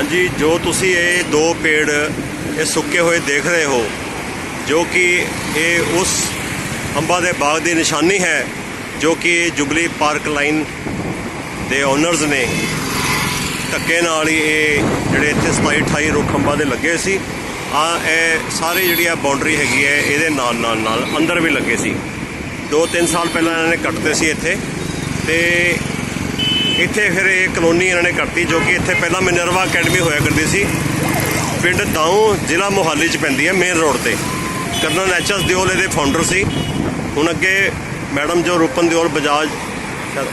ਹਾਂਜੀ, ਜੋ ਤੁਸੀਂ ਇਹ ਦੋ ਪੇੜ, ਇਹ ਸੁੱਕੇ ਹੋਏ ਦੇਖ ਰਹੇ ਹੋ, ਜੋ ਕਿ ਇਹ ਉਸ ਅੰਬਾਂ ਦੇ ਬਾਗ ਦੀ ਨਿਸ਼ਾਨੀ ਹੈ, ਜੋ ਕਿ ਜੁਬਲੀ ਪਾਰਕ ਲਾਈਨ ਦੇ ਓਨਰਸ ਨੇ ਧੱਕੇ ਨਾਲ ਹੀ ਇਹ ਜਿਹੜੇ ਇੱਥੇ 27 28 ਰੁੱਖ ਅੰਬਾਂ ਦੇ ਲੱਗੇ ਸੀ। ਆ, ਇਹ ਸਾਰੇ ਜਿਹੜੀ ਆ ਬਾਉਂਡਰੀ ਹੈਗੀ ਹੈ, ਇਹਦੇ ਨਾਲ ਨਾਲ ਨਾਲ ਅੰਦਰ ਵੀ ਲੱਗੇ ਸੀ। 2-3 ਸਾਲ ਪਹਿਲਾਂ ਇਹਨਾਂ ਨੇ ਕੱਟਦੇ ਸੀ ਇੱਥੇ। ਤੇ ਇੱਥੇ ਫਿਰ ਇਹ ਕਲੋਨੀ ਇਹਨਾਂ ਨੇ ਕਰਤੀ ਜੋ ਕਿ ਇੱਥੇ ਪਹਿਲਾਂ ਮਿਨਰਵਾ ਅਕੈਡਮੀ ਹੋਇਆ ਕਰਦੀ ਸੀ। ਪਿੰਡ ਦਾਊ ਜ਼ਿਲ੍ਹਾ ਮੋਹਾਲੀ ਚ ਪੈਂਦੀ ਹੈ ਮੇਨ ਰੋਡ ਤੇ। ਕਰਨਲ ਐਚਐਸ ਦਿਓਲ ਇਹਦੇ ਫਾਊਂਡਰ ਸੀ। ਹੁਣ ਅੱਗੇ ਮੈਡਮ ਜੋ ਰੂਪਨ ਦਿਓਲ ਬਜਾਜ,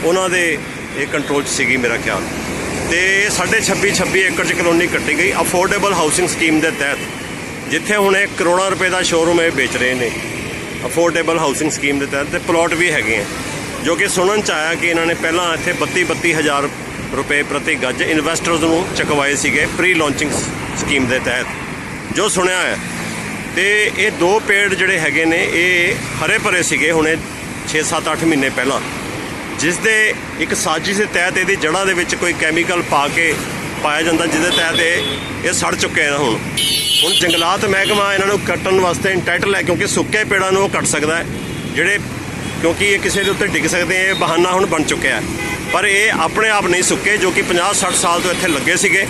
ਉਹਨਾਂ ਦੇ ਇਹ ਕੰਟਰੋਲ 'ਚ ਸੀਗੀ ਮੇਰਾ ਖਿਆਲ। ਤੇ ਸਾਢੇ 26 26 ਏਕੜ ਚ ਕਲੋਨੀ ਕੱਟੀ ਗਈ। ਅਫੋਰਡੇਬਲ ਹਾਊਸਿੰਗ ਸਕੀਮ ਦੇ ਤਹਿਤ, ਜਿੱਥੇ ਹੁਣ ਇਹ ਕਰੋੜਾਂ ਰੁਪਏ ਦਾ ਸ਼ੋਰੂਮ ਇਹ ਵੇਚ ਰਹੇ ਨੇ। ਅਫੋਰਡੇਬਲ ਹਾਊਸਿੰਗ ਸਕੀਮ ਦੇ ਤਹਿਤ, ਤੇ ਪਲਾਟ ਵੀ ਹੈਗੇ ਆ। ਜੋ ਕਿ ਸੁਣਨ ਚ ਆਇਆ ਕਿ ਇਹਨਾਂ ਨੇ ਪਹਿਲਾਂ ਇੱਥੇ 32 32000 ਰੁਪਏ ਪ੍ਰਤੀ ਗੱਜ ਇਨਵੈਸਟਰਸ ਨੂੰ ਚੁਕਵਾਏ ਸੀਗੇ ਪ੍ਰੀ ਲਾਂਚਿੰਗ ਸਕੀਮ ਦੇ ਤਹਿਤ। ਜੋ ਸੁਣਿਆ ਹੈ, ਤੇ ਇਹ ਦੋ ਪੇੜ ਜਿਹੜੇ ਹੈਗੇ ਨੇ, ਇਹ ਹਰੇ ਭਰੇ ਸੀਗੇ ਹੁਣੇ 6 7 8 ਮਹੀਨੇ ਪਹਿਲਾਂ। ਜਿਸ ਦੇ ਇੱਕ ਸਾਜ਼ਿਸ਼ ਦੇ ਤਹਿਤ ਇਹਦੀ ਜੜ੍ਹਾਂ ਦੇ ਵਿੱਚ ਕੋਈ ਕੈਮੀਕਲ ਪਾ ਕੇ ਪਾਇਆ ਜਾਂਦਾ, ਜਿਹਦੇ ਤਹਿਤ ਇਹ ਇਹ ਸੜ ਚੁੱਕੇ ਨੇ ਹੁਣ। ਹੁਣ ਜੰਗਲਾਤ ਮਹਿਕਮਾ ਇਹਨਾਂ ਨੂੰ ਕੱਟਣ ਵਾਸਤੇ ਇੰਟਾਈਟਲ ਹੈ, ਕਿਉਂਕਿ ਸੁੱਕੇ ਪੇੜਾਂ ਨੂੰ ਉਹ ਕੱਟ ਸਕਦਾ ਹੈ। ਜਿਹੜੇ ਕਿਉਂਕਿ ਇਹ ਕਿਸੇ ਦੇ ਉੱਤੇ ਡਿੱਗ ਸਕਦੇ ਆ, ਇਹ ਬਹਾਨਾ ਹੁਣ ਬਣ ਚੁੱਕਿਆ ਹੈ। ਪਰ ਇਹ ਆਪਣੇ ਆਪ ਨਹੀਂ ਸੁੱਕੇ, ਜੋ ਕਿ 50 60 ਸਾਲ ਤੋਂ ਇੱਥੇ ਲੱਗੇ ਸੀਗੇ।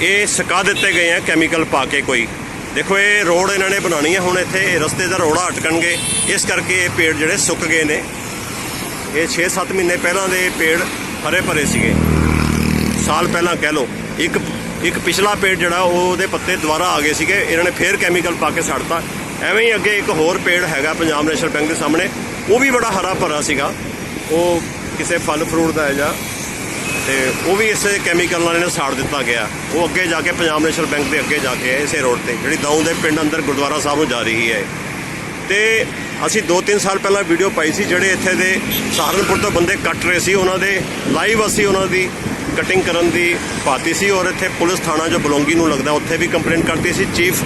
ਇਹ ਸੁਕਾ ਦਿੱਤੇ ਗਏ ਆ ਕੈਮੀਕਲ ਪਾ ਕੇ ਕੋਈ। ਦੇਖੋ, ਇਹ ਰੋਡ ਇਹਨਾਂ ਨੇ ਬਣਾਉਣੀ ਹੈ ਹੁਣ ਇੱਥੇ ਰਸਤੇ ਦਾ ਰੋੜਾ ਹਟਕਣਗੇ ਇਸ ਕਰਕੇ ਇਹ ਪੇੜ ਜਿਹੜੇ ਸੁੱਕ ਗਏ ਨੇ। ਇਹ 6-7 ਮਹੀਨੇ ਪਹਿਲਾਂ ਦੇ ਪੇੜ ਹਰੇ ਭਰੇ ਸੀਗੇ। ਸਾਲ ਪਹਿਲਾਂ ਕਹਿ ਲਓ। ਇੱਕ ਇੱਕ ਪਿਛਲਾ ਪੇੜ ਜਿਹੜਾ ਉਹ ਉਹਦੇ ਪੱਤੇ ਦੁਬਾਰਾ ਆ ਗਏ ਸੀਗੇ। ਇਹਨਾਂ ਨੇ ਫੇਰ ਕੈਮੀਕਲ ਪਾ ਕੇ ਛੱਡਤਾ ਐਵੇਂ ਹੀ ਅੱਗੇ ਇੱਕ ਹੋਰ ਪੇੜ ਹੈਗਾ, ਪੰਜਾਬ ਨੈਸ਼ਨਲ ਬੈਂਕ ਦੇ ਸਾਹਮਣੇ। ਉਹ ਵੀ ਬੜਾ ਹਰਾ ਭਰਾ ਸੀਗਾ। ਉਹ ਕਿਸੇ ਫਲ ਫਰੂਟ ਦਾ ਹੈ ਜਾਂ ਤੇ ਉਹ ਵੀ ਇਸੇ ਕੈਮੀਕਲ ਨਾਲ ਇਹਨੇ ਸਾੜ ਦਿੱਤਾ ਗਿਆ। ਉਹ ਅੱਗੇ ਜਾ ਕੇ ਪੰਜਾਬ ਨੈਸ਼ਨਲ ਬੈਂਕ ਦੇ ਅੱਗੇ ਜਾ ਕੇ ਹੈ, ਇਸੇ ਰੋਡ ਤੇ ਜਿਹੜੀ ਦਾਊਂ ਦੇ ਪਿੰਡ ਅੰਦਰ ਗੁਰਦੁਆਰਾ ਸਾਹਿਬ ਨੂੰ ਜਾ ਰਹੀ ਹੈ। ਤੇ ਅਸੀਂ 2-3 ਸਾਲ ਪਹਿਲਾਂ ਵੀਡੀਓ ਪਾਈ ਸੀ ਜਿਹੜੇ ਇੱਥੇ ਦੇ ਸਹਾਰਨਪੁਰ ਤੋਂ ਬੰਦੇ ਕੱਟ ਰਹੇ ਸੀ। ਉਹਨਾਂ ਦੇ ਲਾਈਵ ਅਸੀਂ ਉਹਨਾਂ ਦੀ ਕਟਿੰਗ ਕਰਨ ਦੀ ਪਾਤੀ ਸੀ ਔਰ ਇੱਥੇ ਪੁਲਿਸ ਥਾਣਾ ਜੋ ਬਲੌਂਗੀ ਨੂੰ ਲੱਗਦਾ ਉੱਥੇ ਵੀ ਕੰਪਲੇਂਟ ਕਰਤੀ ਸੀ। Chief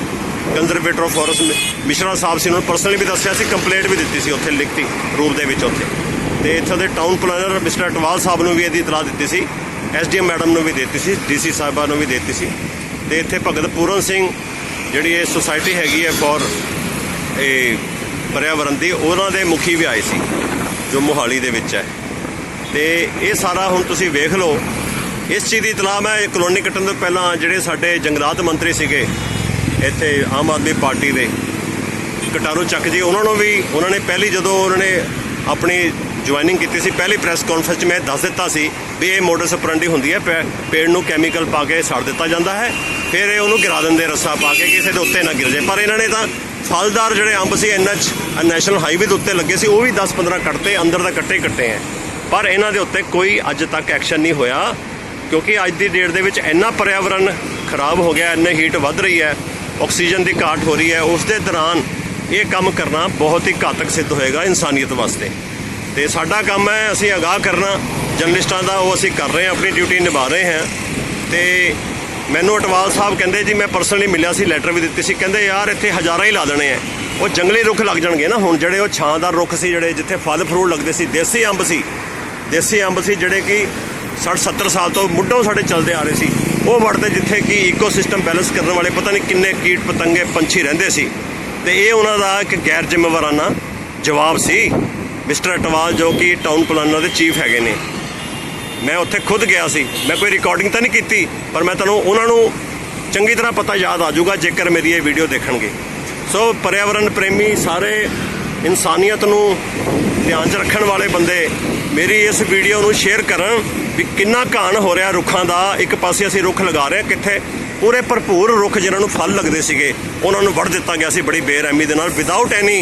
conservator of forest Mishra sahib ਸੀ, ਉਹਨਾਂ ਨੂੰ ਪਰਸਨਲੀ ਵੀ ਦੱਸਿਆ ਸੀ ਕੰਪਲੇਂਟ ਵੀ ਦਿੱਤੀ ਸੀ ਉੱਥੇ ਲਿਖਤੀ, ਰੂਪ ਦੇ ਵਿੱਚ ਉੱਥੇ। ਤੇ ਇੱਥੋਂ ਦੇ town planner mister Atwal sahib ਨੂੰ ਵੀ ਇਹਦੀ ਇਤਲਾਹ ਦਿੱਤੀ ਸੀ ਐਸਡੀਐਮ ਮੈਡਮ ਨੂੰ ਵੀ ਦਿੱਤੀ ਸੀ ਡੀਸੀ ਸਾਹਿਬਾਂ ਨੂੰ ਵੀ ਦਿੱਤੀ ਸੀ। ਤੇ ਇੱਥੇ ਭਗਤ ਪੂਰਨ ਸਿੰਘ, ਜਿਹੜੀ ਇਹ ਸੁਸਾਇਟੀ ਹੈਗੀ ਹੈ ਫੋਰ ਇਹ ਪਰਿਆਵਰਨ ਦੀ, ਉਹਨਾਂ ਦੇ ਮੁਖੀ ਵੀ ਆਏ ਸੀ, ਜੋ ਮੋਹਾਲੀ ਦੇ ਵਿੱਚ ਹੈ। ਤੇ ਇਹ ਸਾਰਾ ਹੁਣ ਤੁਸੀਂ ਵੇਖ ਲਓ, ਇਸ ਚੀਜ਼ ਦੀ ਇਤਲਾਹ ਮੈਂ ਇਹ ਕਲੋਨੀ ਕੱਟਣ ਤੋਂ ਪਹਿਲਾਂ ਜਿਹੜੇ ਸਾਡੇ ਜੰਗਲਾਤ ਮੰਤਰੀ ਸੀਗੇ ਇੱਥੇ ਆਮ ਆਦਮੀ ਪਾਰਟੀ ਦੇ ਕਟਾਰੂ ਚੱਕ ਜੀ, ਉਹਨਾਂ ਨੂੰ ਵੀ, ਉਹਨਾਂ ਨੇ ਪਹਿਲੀ ਜਦੋਂ ਉਹਨਾਂ ਨੇ ਆਪਣੀ ਜੁਆਇਨਿੰਗ ਕੀਤੀ ਸੀ, ਪਹਿਲੀ ਪ੍ਰੈਸ ਕਾਨਫਰੰਸ 'ਚ ਮੈਂ ਦੱਸ ਦਿੱਤਾ ਸੀ ਵੀ ਇਹ ਮੋਟਰ ਸਪਰੰਡੀ ਹੁੰਦੀ ਹੈ, ਪੈ- ਪੇੜ ਨੂੰ ਕੈਮੀਕਲ ਪਾ ਕੇ ਸੜ ਦਿੱਤਾ ਜਾਂਦਾ ਹੈ, ਫਿਰ ਇਹ ਉਹਨੂੰ ਗਿਰਾ ਦਿੰਦੇ, ਰੱਸਾ ਪਾ ਕੇ ਕਿਸੇ ਦੇ ਉੱਤੇ ਨਾ ਗਿਰ ਜਾਏ। ਪਰ ਇਹਨਾਂ ਨੇ ਤਾਂ ਫਲਦਾਰ ਜਿਹੜੇ ਅੰਬ ਸੀ ਐਨਐਚ ਨੈਸ਼ਨਲ ਹਾਈਵੇ ਦੇ ਉੱਤੇ ਲੱਗੇ ਸੀ, ਉਹ ਵੀ 10-15 ਕੱਟਤੇ ਅੰਦਰ ਦਾ ਕੱਟੇ ਕੱਟੇ ਹੈ। ਪਰ ਇਹਨਾਂ ਦੇ ਉੱਤੇ ਕੋਈ ਅੱਜ ਤੱਕ ਐਕਸ਼ਨ ਨਹੀਂ ਹੋਇਆ, ਕਿਉਂਕਿ ਅੱਜ ਦੀ ਡੇਟ ਦੇ ਵਿੱਚ ਇੰਨਾ ਪਰਿਆਵਰਣ ਖਰਾਬ ਹੋ ਗਿਆ, ਇੰਨੇ ਹੀਟ ਵੱਧ ਰਹੀ ਹੈ ਆਕਸੀਜਨ ਦੀ ਘਾਟ ਹੋ ਰਹੀ ਹੈ ਉਸ ਦੇ ਦੌਰਾਨ ਇਹ ਕੰਮ ਕਰਨਾ ਬਹੁਤ ਹੀ ਘਾਤਕ ਸਿੱਧ ਹੋਏਗਾ ਇਨਸਾਨੀਅਤ ਵਾਸਤੇ। ਤੇ ਸਾਡਾ ਕੰਮ ਹੈ, ਅਸੀਂ ਅਗਾਹ ਕਰਨਾ, ਜਰਨਲਿਸਟਾਂ ਦਾ ਉਹ ਅਸੀਂ ਕਰ ਰਹੇ ਹਾਂ, ਆਪਣੀ ਡਿਊਟੀ ਨਿਭਾ ਰਹੇ ਹਾਂ। ਤੇ ਮੈਨੂੰ ਅਟਵਾਲ ਸਾਹਿਬ ਕਹਿੰਦੇ, ਜੀ ਮੈਂ ਪਰਸਨਲੀ ਮਿਲਿਆ ਸੀ, ਲੈਟਰ ਵੀ ਦਿੱਤੀ ਸੀ, ਕਹਿੰਦੇ ਯਾਰ ਇੱਥੇ ਹਜ਼ਾਰਾਂ ਹੀ ਲਾ ਦੇਣੇ ਆ। ਉਹ ਜੰਗਲੀ ਰੁੱਖ ਲੱਗ ਜਾਣਗੇ ਨਾ ਹੁਣ, ਜਿਹੜੇ ਉਹ ਛਾਂਦਾਰ ਰੁੱਖ ਸੀ, ਜਿਹੜੇ ਜਿੱਥੇ ਫਲ ਫਰੂਟ ਲੱਗਦੇ ਸੀ, ਦੇਸੀ ਅੰਬ ਸੀ। ਦੇਸੀ ਅੰਬ ਸੀ ਜਿਹੜੇ ਕਿ 60 70 ਸਾਲ ਤੋਂ ਮੁੱਢੋਂ ਸਾਡੇ ਚੱਲਦੇ ਆ ਰਹੇ ਸੀ। ਉਹ ਵੜਦੇ ਜਿੱਥੇ ਕਿ ਇਕੋਸਿਸਟਮ ਬੈਲੈਂਸ ਕਰਨ ਵਾਲੇ ਪਤਾ ਨਹੀਂ ਕਿੰਨੇ ਕੀਟ ਪਤੰਗੇ ਪੰਛੀ ਰਹਿੰਦੇ ਸੀ। ਤੇ ਇਹ ਉਹਨਾਂ ਦਾ ਇੱਕ ਗੈਰ ਜ਼ਿੰਮੇਵਾਰਾਨਾ ਜਵਾਬ ਸੀ। ਮਿਸਟਰ ਅਟਵਾਲ ਜੋ ਕਿ ਟਾਊਨ ਪਲਾਨਰ ਦੇ ਚੀਫ ਹੈਗੇ ਨੇ। ਮੈਂ ਉੱਥੇ ਖੁਦ ਗਿਆ ਸੀ। ਮੈਂ ਕੋਈ ਰਿਕਾਰਡਿੰਗ ਤਾਂ ਨਹੀਂ ਕੀਤੀ, ਪਰ ਮੈਂ ਤੁਹਾਨੂੰ ਉਹਨਾਂ ਨੂੰ ਚੰਗੀ ਤਰ੍ਹਾਂ ਪਤਾ ਯਾਦ ਆ ਜਾਊਗਾ ਜੇਕਰ ਮੇਰੀ ਇਹ ਵੀਡੀਓ ਦੇਖਣਗੇ। ਸੋ ਪਰਿਆਵਰਣ ਪ੍ਰੇਮੀ ਸਾਰੇ ਇਨਸਾਨੀਅਤ ਨੂੰ ਧਿਆਨ 'ਚ ਰੱਖਣ ਵਾਲੇ ਬੰਦੇ ਮੇਰੀ ਇਸ ਵੀਡੀਓ ਨੂੰ ਸ਼ੇਅਰ ਕਰਨ ਵੀ ਕਿੰਨਾ ਘਾਣ ਹੋ ਰਿਹਾ ਰੁੱਖਾਂ ਦਾ। ਇੱਕ ਪਾਸੇ ਅਸੀਂ ਰੁੱਖ ਲਗਾ ਰਹੇ ਹਾਂ ਕਿੱਥੇ? ਪੂਰੇ ਭਰਪੂਰ ਰੁੱਖ ਜਿਨ੍ਹਾਂ ਨੂੰ ਫਲ ਲੱਗਦੇ ਸੀਗੇ, ਉਹਨਾਂ ਨੂੰ ਵੱਢ ਦਿੱਤਾ ਗਿਆ ਸੀ ਬੜੀ ਬੇਰਹਿਮੀ ਦੇ ਨਾਲ ਵਿਦਆਊਟ ਐਨੀ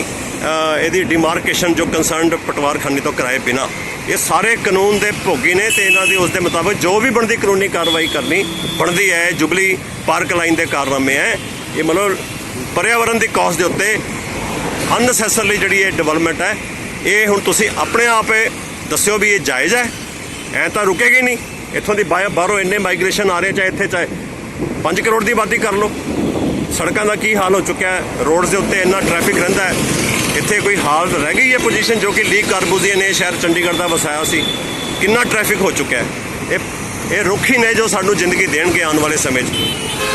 ਇਹਦੀ ਡਿਮਾਰਕੇਸ਼ਨ ਜੋ ਕੰਸਰਨਡ ਪਟਵਾਰਖਾਨੇ ਤੋਂ ਕਰਾਏ ਬਿਨਾ। ਇਹ ਸਾਰੇ ਕਾਨੂੰਨ ਦੇ ਭੋਗੀ ਨੇ ਤੇ ਇਹਨਾਂ ਦੀ ਉਸ ਦੇ ਮੁਤਾਬਕ ਜੋ ਵੀ ਬਣਦੀ ਕਾਨੂੰਨੀ ਕਾਰਵਾਈ ਕਰਨੀ ਬਣਦੀ ਹੈ, ਜੁਬਲੀ ਪਾਰਕ ਲਾਈਨ ਦੇ ਕਾਰਨਾਮੇ ਹੈ। ਇਹ ਮਤਲਬ ਪਰਿਆਵਰਣ ਦੀ ਕੌਸ ਦੇ ਉੱਤੇ ਅਨਸੈਸਰਲੀ ਜਿਹੜੀ ਇਹ ਡਿਵੈਲਪਮੈਂਟ ਹੈ, ਇਹ ਹੁਣ ਤੁਸੀਂ ਆਪਣੇ ਆਪ ਦੱਸਿਓ ਵੀ ਇਹ ਜਾਇਜ਼ ਹੈ? ਐ ਤਾਂ ਰੁਕੇਗੀ ਨਹੀਂ। ਇੱਥੋਂ ਦੀ ਬਾਹਰ- ਬਾਹਰੋਂ ਇੰਨੇ ਮਾਈਗ੍ਰੇਸ਼ਨ ਆ ਰਹੇ ਚਾਹੇ ਇੱਥੇ ਚਾਹੇ 5 ਕਰੋੜ ਦੀ ਆਬਾਦੀ ਕਰ ਲਓ। ਸੜਕਾਂ ਦਾ ਕੀ ਹਾਲ ਹੋ ਚੁੱਕਿਆ ਹੈ? ਰੋਡਸ ਦੇ ਉੱਤੇ ਇੰਨਾ ਟ੍ਰੈਫਿਕ ਰਹਿੰਦਾ ਹੈ। ਇੱਥੇ ਕੋਈ ਹਾਲ ਰਹਿ ਗਈ ਹੈ ਪੋਜੀਸ਼ਨ ਜੋ ਕਿ ਲੀਕ ਕਾਰਬੂਜ਼ੀਆ ਨੇ ਸ਼ਹਿਰ ਚੰਡੀਗੜ੍ਹ ਦਾ ਵਸਾਇਆ ਸੀ। ਕਿੰਨਾ ਟ੍ਰੈਫਿਕ ਹੋ ਚੁੱਕਿਆ ਹੈ? ਇਹ ਇਹ ਰੁੱਖ ਹੀ ਨੇ ਜੋ ਸਾਨੂੰ ਜ਼ਿੰਦਗੀ ਦੇਣਗੇ ਆਉਣ ਵਾਲੇ ਸਮੇਂ 'ਚ।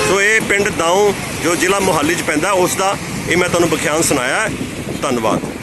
ਸੋ ਇਹ ਪਿੰਡ ਦਾਊ, ਜੋ ਜ਼ਿਲ੍ਹਾ ਮੋਹਾਲੀ 'ਚ ਪੈਂਦਾ, ਉਸ ਦਾ ਇਹ ਮੈਂ ਤੁਹਾਨੂੰ ਵਿਖਿਆਨ ਸੁਣਾਇਆ ਹੈ। ਧੰਨਵਾਦ।